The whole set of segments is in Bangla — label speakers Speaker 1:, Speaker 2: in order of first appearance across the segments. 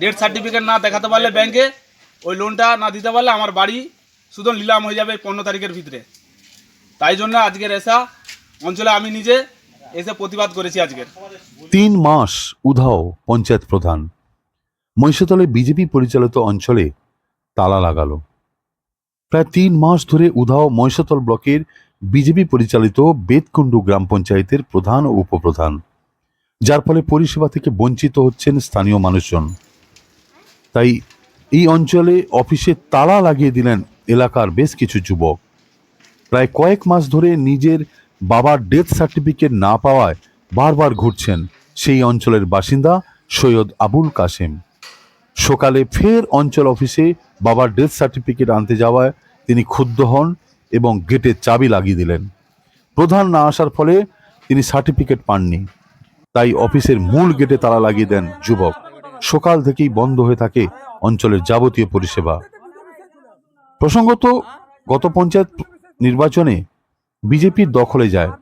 Speaker 1: ডেথ সার্টিফিকেট না দেখাতে পারলে ব্যাংকে ওই লোনটা না দিতে পারলে আমার বাড়ি শুধু নিলাম হয়ে যাবে পনেরো তারিখের ভিতরে। তাই জন্য আজকের এসা অঞ্চলে আমি নিজে এসে প্রতিবাদ করেছি আজকের।
Speaker 2: তিন মাস উধাও পঞ্চায়েত প্রধান। মহিষাতলে বিজেপি পরিচালিত অঞ্চলে তালা লাগালো। প্রায় তিন মাস ধরে উধাও মহিষাতল ব্লকের বিজেপি পরিচালিত বেদকুণ্ডু গ্রাম পঞ্চায়েতের প্রধান ও উপপ্রধান। যার ফলে পরিষেবা থেকে বঞ্চিত হচ্ছেন স্থানীয় মানুষজন। তাই এই অঞ্চলে অফিসে তালা লাগিয়ে দিলেন এলাকার বেশ কিছু যুবক। প্রায় কয়েক মাস ধরে নিজের বাবার ডেথ সার্টিফিকেট না পাওয়ায় বারবার ঘুরছেন সেই অঞ্চলের বাসিন্দা সৈয়দ আবুল কাসেম সকালে ফের অঞ্চল অফিসে বাবার ডেথ সার্টিফিকেট আনতে যাওয়ায় তিনি ক্ষুব্ধ হন এবং গেটে চাবি লাগিয়ে দিলেন। প্রধান না আসার ফলে তিনি সার্টিফিকেট পাননি। তাই অফিসের মূল গেটে তালা লাগিয়ে দেন যুবক। সকাল থেকেই বন্ধ হয়ে থাকে অঞ্চলের যাবতীয় পরিষেবা। প্রসঙ্গত গত পঞ্চায়েত নির্বাচনে বিজেপির দখলে যায়।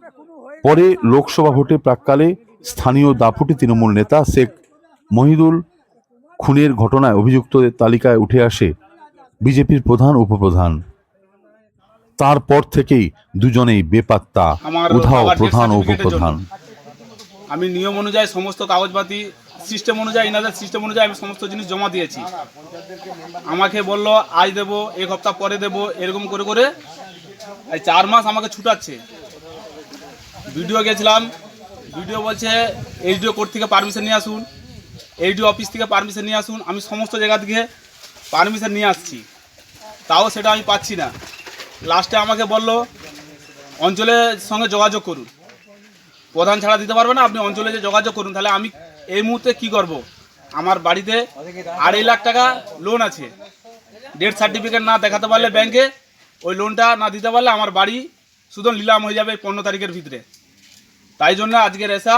Speaker 2: পরে লোকসভা ভোটে প্রাককালে স্থানীয় দাপুটি তৃণমূল নেতা শেখ মহিদুল খুনের ঘটনায় অভিযুক্তদের তালিকায় উঠে আসে বিজেপির প্রধান উপপ্রধান। তারপর থেকেই দুজনেই বেপাত্তা উধাও প্রধান উপপ্রধান।
Speaker 1: আমি নিয়ম অনুযায়ী সমস্ত কাগজপাতি সিস্টেম অনুযায়ী, ইনাদের সিস্টেম অনুযায়ী আমি সমস্ত জিনিস জমা দিয়েছি। আমাকে বলল, আজ দেবো, এক সপ্তাহ পরে দেবো, এরকম করে করে এই চার মাস আমাকে ছুটাচ্ছে। ভিডিও গেছিলাম, ভিডিও বলছে, এইচডিও কোর্ট থেকে পারমিশন নিয়ে আসুন, এইচডিও অফিস থেকে পারমিশন নিয়ে আসুন, আমি সমস্ত জায়গা থেকে পারমিশন নিয়ে আসছি। তাও সেটা আমি পাচ্ছি না। লাস্টে আমাকে বলল, অঞ্চলের সঙ্গে যোগাযোগ করুন। প্রধান ছাড়া দিতে পারবে না, আপনি অঞ্চলে যে যোগাযোগ করুন, তাহলে আমি এই মুহূর্তে কি করব? আমার বাড়িতে আড়াই লাখ টাকা লোন আছে। ডেথ সার্টিফিকেট না দেখাতে পারলে ব্যাংকে ওই লোনটা না দিতে পারলে আমার বাড়ি শুধু নিলাম হয়ে যাবে পনেরো তারিখের ভিতরে। তাই জন্য আজকের এসা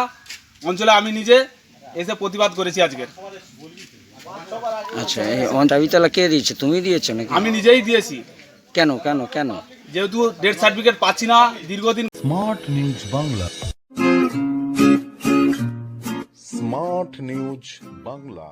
Speaker 1: অঞ্চলে আমি নিজে এসে প্রতিবাদ করেছি আজকের।
Speaker 3: আচ্ছা এই কে দিয়েছে? তুমি দিয়েছ নাকি?
Speaker 1: আমি নিজেই দিয়েছি।
Speaker 3: কেন কেন কেন?
Speaker 1: যেহেতু ডেথ সার্টিফিকেট পাচ্ছি না দীর্ঘদিন
Speaker 2: smart news Bangla
Speaker 4: smart news Bangla